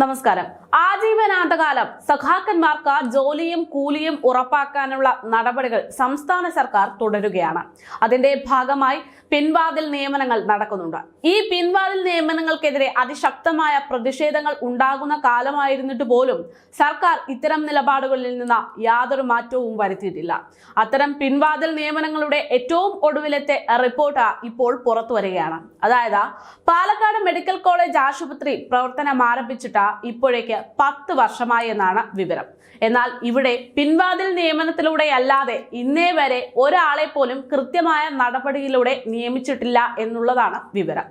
നമസ്കാരം. ആജീവനാന്തകാലം സഖാക്കന്മാർക്ക് ജോലിയും കൂലിയും ഉറപ്പാക്കാനുള്ള നടപടികൾ സംസ്ഥാന സർക്കാർ തുടരുകയാണ്. അതിന്റെ ഭാഗമായി പിൻവാതിൽ നിയമനങ്ങൾ നടക്കുന്നുണ്ട്. ഈ പിൻവാതിൽ നിയമനങ്ങൾക്കെതിരെ അതിശക്തമായ പ്രതിഷേധങ്ങൾ ഉണ്ടാകുന്ന കാലമായിരുന്നിട്ട് പോലും സർക്കാർ ഇത്തരം നിലപാടുകളിൽ നിന്ന് യാതൊരു മാറ്റവും വരുത്തിയിട്ടില്ല. അത്തരം പിൻവാതിൽ നിയമനങ്ങളുടെ ഏറ്റവും ഒടുവിലത്തെ റിപ്പോർട്ട് ഇപ്പോൾ പുറത്തു വരികയാണ്. അതായത് പാലക്കാട് മെഡിക്കൽ കോളേജ് ആശുപത്രി പ്രവർത്തനം ആരംഭിച്ചിട്ട് ഇപ്പോഴേക്ക് പത്ത് വർഷമായി എന്നാണ് വിവരം. എന്നാൽ ഇവിടെ പിൻവാതിൽ നിയമനത്തിലൂടെ അല്ലാതെ ഇന്നേ വരെ ഒരാളെ പോലും കൃത്യമായ നടപടിയിലൂടെ നിയമിച്ചിട്ടില്ല എന്നുള്ളതാണ് വിവരം.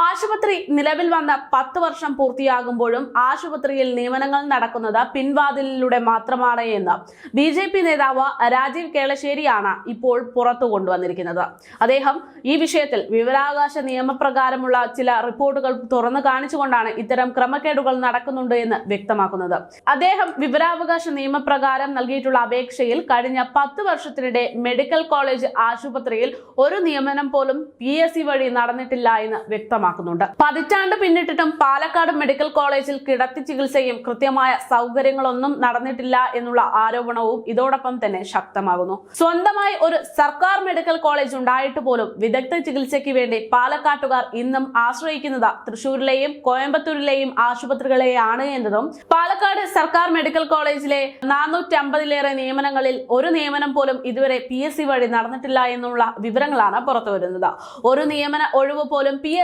ആശുപത്രി നിലവിൽ വന്ന പത്ത് വർഷം പൂർത്തിയാകുമ്പോഴും ആശുപത്രിയിൽ നിയമനങ്ങൾ നടക്കുന്നത് പിൻവാതിലിലൂടെ മാത്രമാണ് എന്ന് ബി ജെ പി നേതാവ് രാജീവ് കേളശ്ശേരിയാണ് ഇപ്പോൾ പുറത്തു കൊണ്ടുവന്നിരിക്കുന്നത്. അദ്ദേഹം ഈ വിഷയത്തിൽ വിവരാവകാശ നിയമപ്രകാരമുള്ള ചില റിപ്പോർട്ടുകൾ തുറന്നു കാണിച്ചുകൊണ്ടാണ് ഇത്തരം ക്രമക്കേടുകൾ നടക്കുന്നുണ്ട് എന്ന് വ്യക്തമാക്കുന്നത്. അദ്ദേഹം വിവരാവകാശ നിയമപ്രകാരം നൽകിയിട്ടുള്ള അപേക്ഷയിൽ കഴിഞ്ഞ പത്ത് വർഷത്തിനിടെ മെഡിക്കൽ കോളേജ് ആശുപത്രിയിൽ ഒരു നിയമനം പോലും പി എസ് സി വഴി നടന്നിട്ടില്ല എന്ന് വ്യക്തമാക്കുന്നുണ്ട്. പതിറ്റാണ്ട് പിന്നിട്ടിട്ടും പാലക്കാട് മെഡിക്കൽ കോളേജിൽ കിടത്തി ചികിത്സയും കൃത്യമായ സൗകര്യങ്ങളൊന്നും നടന്നിട്ടില്ല എന്നുള്ള ആരോപണവും ഇതോടൊപ്പം തന്നെ ശക്തമാകുന്നു. സ്വന്തമായി ഒരു സർക്കാർ മെഡിക്കൽ കോളേജ് ഉണ്ടായിട്ട് പോലും വിദഗ്ധ ചികിത്സയ്ക്ക് വേണ്ടി പാലക്കാട്ടുകാർ ഇന്നും ആശ്രയിക്കുന്നത് തൃശൂരിലെയും കോയമ്പത്തൂരിലെയും ആശുപത്രികളെയാണ് എന്നതും പാലക്കാട് സർക്കാർ മെഡിക്കൽ കോളേജിലെ നാനൂറ്റി അമ്പതിലേറെ നിയമനങ്ങളിൽ ഒരു നിയമനം പോലും ഇതുവരെ പി വഴി നടന്നിട്ടില്ല എന്നുള്ള വിവരങ്ങളാണ് പുറത്തുവരുന്നത്. ഒരു നിയമന ഒഴിവ് പോലും പി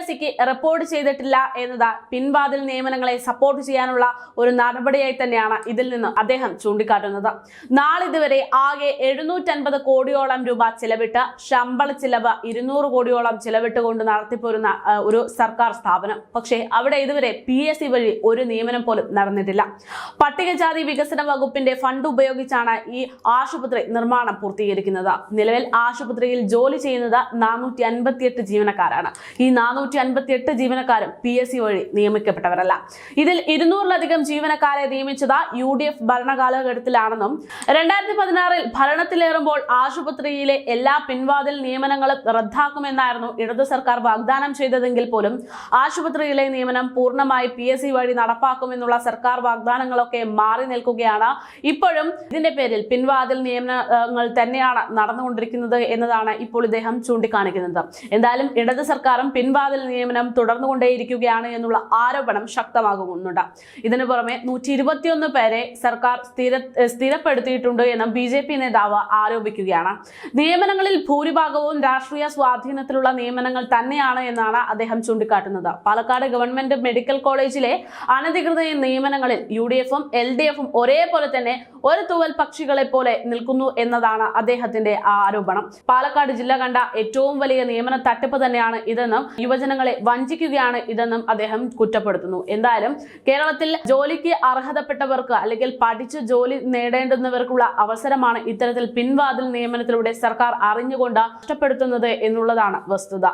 റിപ്പോർട്ട് ചെയ്തിട്ടില്ല എന്നത് പിൻവാതിൽ നിയമനങ്ങളെ സപ്പോർട്ട് ചെയ്യാനുള്ള ഒരു നടപടിയായി തന്നെയാണ് ഇതിൽ നിന്ന് അദ്ദേഹം ചൂണ്ടിക്കാട്ടുന്നത്. നാളിതുവരെ ആകെ എഴുന്നൂറ്റൻപത് കോടിയോളം രൂപ ചിലവിട്ട് ശമ്പള ചിലവ് ഇരുന്നൂറ് കോടിയോളം ചിലവിട്ടുകൊണ്ട് നടത്തിപ്പോരുന്ന ഒരു സർക്കാർ സ്ഥാപനം. പക്ഷേ അവിടെ ഇതുവരെ പി എസ് വഴി ഒരു നിയമനം പോലും നടന്നിട്ടില്ല. പട്ടികജാതി വികസന വകുപ്പിന്റെ ഫണ്ട് ഉപയോഗിച്ചാണ് ഈ ആശുപത്രി നിർമ്മാണം പൂർത്തീകരിക്കുന്നത്. നിലവിൽ ആശുപത്രിയിൽ ജോലി ചെയ്യുന്നത് നാനൂറ്റി ജീവനക്കാരാണ്. ഈ നാനൂറ്റി അൻപത്തിയെട്ട് ജീവനക്കാരും പി എസ് സി വഴി നിയമിക്കപ്പെട്ടവരല്ല. ഇതിൽ ഇരുന്നൂറിലധികം ജീവനക്കാരെ നിയമിച്ചത് യു ഡി എഫ് ഭരണകാലഘട്ടത്തിലാണെന്നും രണ്ടായിരത്തി പതിനാറിൽ ഭരണത്തിലേറുമ്പോൾ ആശുപത്രിയിലെ എല്ലാ പിൻവാതിൽ നിയമനങ്ങളും റദ്ദാക്കുമെന്നായിരുന്നു ഇടതു സർക്കാർ വാഗ്ദാനം ചെയ്തതെങ്കിൽ പോലും ആശുപത്രിയിലെ നിയമനം പൂർണമായി പി എസ് സി വഴി നടപ്പാക്കുമെന്നുള്ള സർക്കാർ വാഗ്ദാനങ്ങളൊക്കെ മാറി നിൽക്കുകയാണ്. ഇപ്പോഴും ഇതിന്റെ പേരിൽ പിൻവാതിൽ നിയമനങ്ങൾ തന്നെയാണ് നടന്നുകൊണ്ടിരിക്കുന്നത് എന്നതാണ് ഇപ്പോൾ ഇദ്ദേഹം ചൂണ്ടിക്കാണിക്കുന്നത്. എന്തായാലും ഇടത് സർക്കാരും പിൻവാതിൽ നിയമനം തുടർന്നുകൊണ്ടേയിരിക്കുകയാണ് എന്നുള്ള ആരോപണം ശക്തമാകുന്നുണ്ട്. ഇതിനു പുറമെ നൂറ്റി ഇരുപത്തിയൊന്ന് പേരെ സർക്കാർ സ്ഥിര സ്ഥിരപ്പെടുത്തിയിട്ടുണ്ട് എന്ന് ബി ജെ പി നേതാവ് ആരോപിക്കുകയാണ്. നിയമനങ്ങളിൽ ഭൂരിഭാഗവും രാഷ്ട്രീയ സ്വാധീനത്തിലുള്ള നിയമനങ്ങൾ തന്നെയാണ് എന്നാണ് അദ്ദേഹം ചൂണ്ടിക്കാട്ടുന്നത്. പാലക്കാട് ഗവൺമെന്റ് മെഡിക്കൽ കോളേജിലെ അനധികൃത നിയമനങ്ങളിൽ യു ഡി എഫും എൽ ഡി എഫും ഒരേപോലെ തന്നെ ഒരു തുവൽ പക്ഷികളെ പോലെ നിൽക്കുന്നു എന്നതാണ് അദ്ദേഹത്തിന്റെ ആരോപണം. പാലക്കാട് ജില്ല കണ്ട ഏറ്റവും വലിയ നിയമന തട്ടിപ്പ് തന്നെയാണ് ഇതെന്നും യുവജനങ്ങളെ വഞ്ചിക്കുകയാണ് ഇതെന്നും അദ്ദേഹം കുറ്റപ്പെടുത്തുന്നു. എന്തായാലും കേരളത്തിൽ ജോലിക്ക് അർഹതപ്പെട്ടവർക്ക് അല്ലെങ്കിൽ പഠിച്ച് ജോലി നേടേണ്ടുന്നവർക്കുള്ള അവസരമാണ് ഇത്തരത്തിൽ പിൻവാതിൽ നിയമനത്തിലൂടെ സർക്കാർ അറിഞ്ഞുകൊണ്ട് നഷ്ടപ്പെടുത്തുന്നത് എന്നുള്ളതാണ് വസ്തുത.